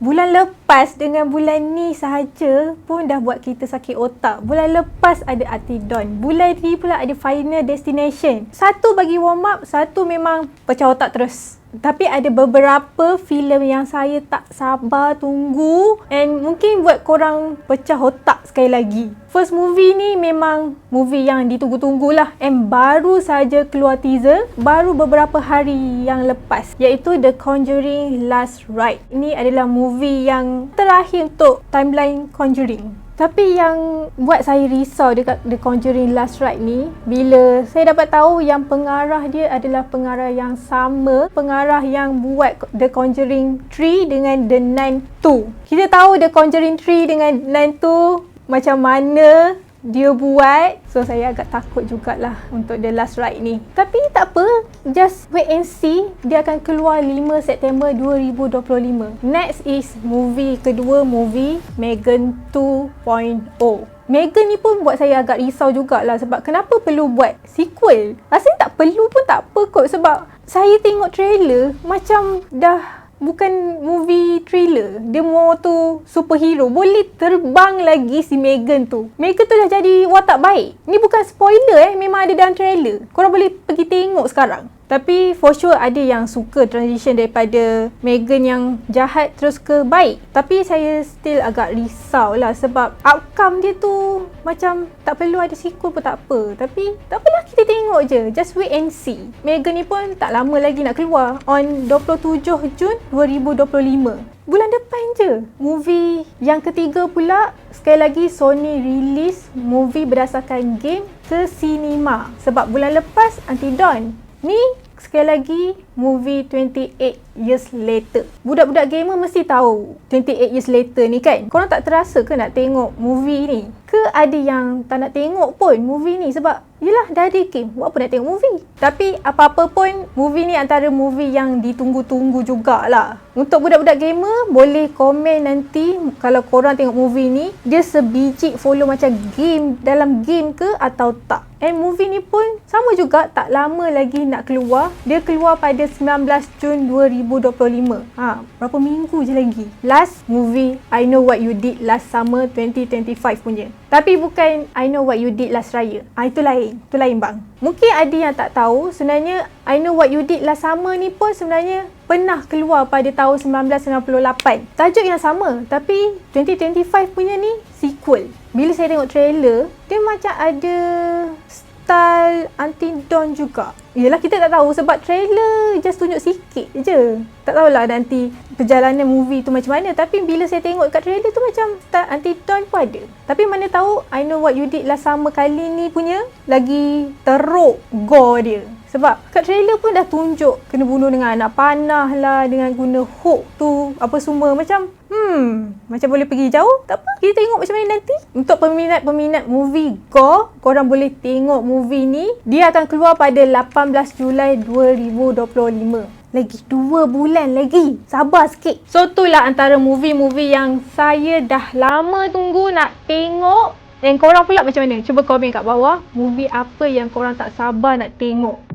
Bulan lepas dengan bulan ni sahaja pun dah buat kita sakit otak. Bulan lepas ada Atidon. Bulan ni pula ada Final Destination. Satu bagi warm up, satu memang pecah otak terus. Tapi ada beberapa filem yang saya tak sabar tunggu and mungkin buat korang pecah otak sekali lagi. First movie ni memang movie yang ditunggu-tunggu lah and baru saja keluar teaser baru beberapa hari yang lepas iaitu The Conjuring Last Ride. Ini adalah movie yang terakhir untuk timeline Conjuring. Tapi yang buat saya risau dekat The Conjuring Last Ride ni bila saya dapat tahu yang pengarah dia adalah pengarah yang sama pengarah yang buat The Conjuring 3 dengan The Nun 2. Kita tahu The Conjuring 3 dengan Nun 2 macam mana dia buat so saya agak takut jugalah untuk the last ride ni. Tapi tak apa just wait and see. Dia akan keluar 5 September 2025 next is movie kedua movie Megan 2.0 Megan ni pun buat saya agak risau jugalah sebab kenapa perlu buat sequel? Rasanya tak perlu pun tak apa kot sebab saya tengok trailer macam dah bukan movie trailer. Dia more tu superhero. Boleh terbang lagi si Megan tu. Megan tu dah jadi watak baik. Ni bukan spoiler eh. Memang ada dalam trailer. Korang boleh pergi tengok sekarang. Tapi for sure ada yang suka transition daripada Megan yang jahat terus ke baik. Tapi saya still agak risau lah sebab outcome dia tu macam tak perlu ada sequel pun tak apa. Tapi tak apalah kita tengok je. Just wait and see. Megan ni pun tak lama lagi nak keluar on 27 Jun 2025 bulan depan je. Movie yang ketiga pula, sekali lagi Sony release movie berdasarkan game ke cinema. Sebab bulan lepas Antidon Ni sekali lagi movie 28 years later. Budak-budak gamer mesti tahu 28 years later ni kan. Korang tak terasa ke nak tengok movie ni? Ke ada yang tak nak tengok pun movie ni sebab yelah dah ada game. Buat apa nak tengok movie? Tapi apa-apa pun movie ni antara movie yang ditunggu-tunggu jugalah. Untuk budak-budak gamer boleh komen nanti kalau korang tengok movie ni dia sebiji follow macam game dalam game ke atau tak. And movie ni pun sama juga tak lama lagi nak keluar. Dia keluar pada 19 Jun 2025. Ha, berapa minggu je lagi. Last movie I Know What You Did Last Summer 2025 punya. Tapi bukan I Know What You Did Last Raya. Ha, itu lain. Itu lain bang. Mungkin ada yang tak tahu sebenarnya I Know What You Did Last Summer ni pun sebenarnya pernah keluar pada tahun 1998. Tajuk yang sama tapi 2025 punya ni sequel. Bila saya tengok trailer, dia macam ada style anti Dawn juga. Yelah kita tak tahu sebab trailer just tunjuk sikit je. Tak tahulah nanti perjalanan movie tu macam mana. Tapi bila saya tengok kat trailer tu macam style anti Dawn pun ada. Tapi mana tahu I Know What You Did Last Summer kali ni punya lagi teruk gore dia. Sebab kat trailer pun dah tunjuk kena bunuh dengan anak panah lah, dengan guna hook tu, apa semua. Macam, hmm, macam boleh pergi jauh. Tak apa, kita tengok macam mana nanti. Untuk peminat-peminat movie Gore, korang boleh tengok movie ni. Dia akan keluar pada 18 Julai 2025 lagi dua bulan lagi. Sabar sikit. So, itulah antara movie-movie yang saya dah lama tunggu nak tengok. Dan korang pula macam mana? Cuba komen kat bawah. Movie apa yang korang tak sabar nak tengok.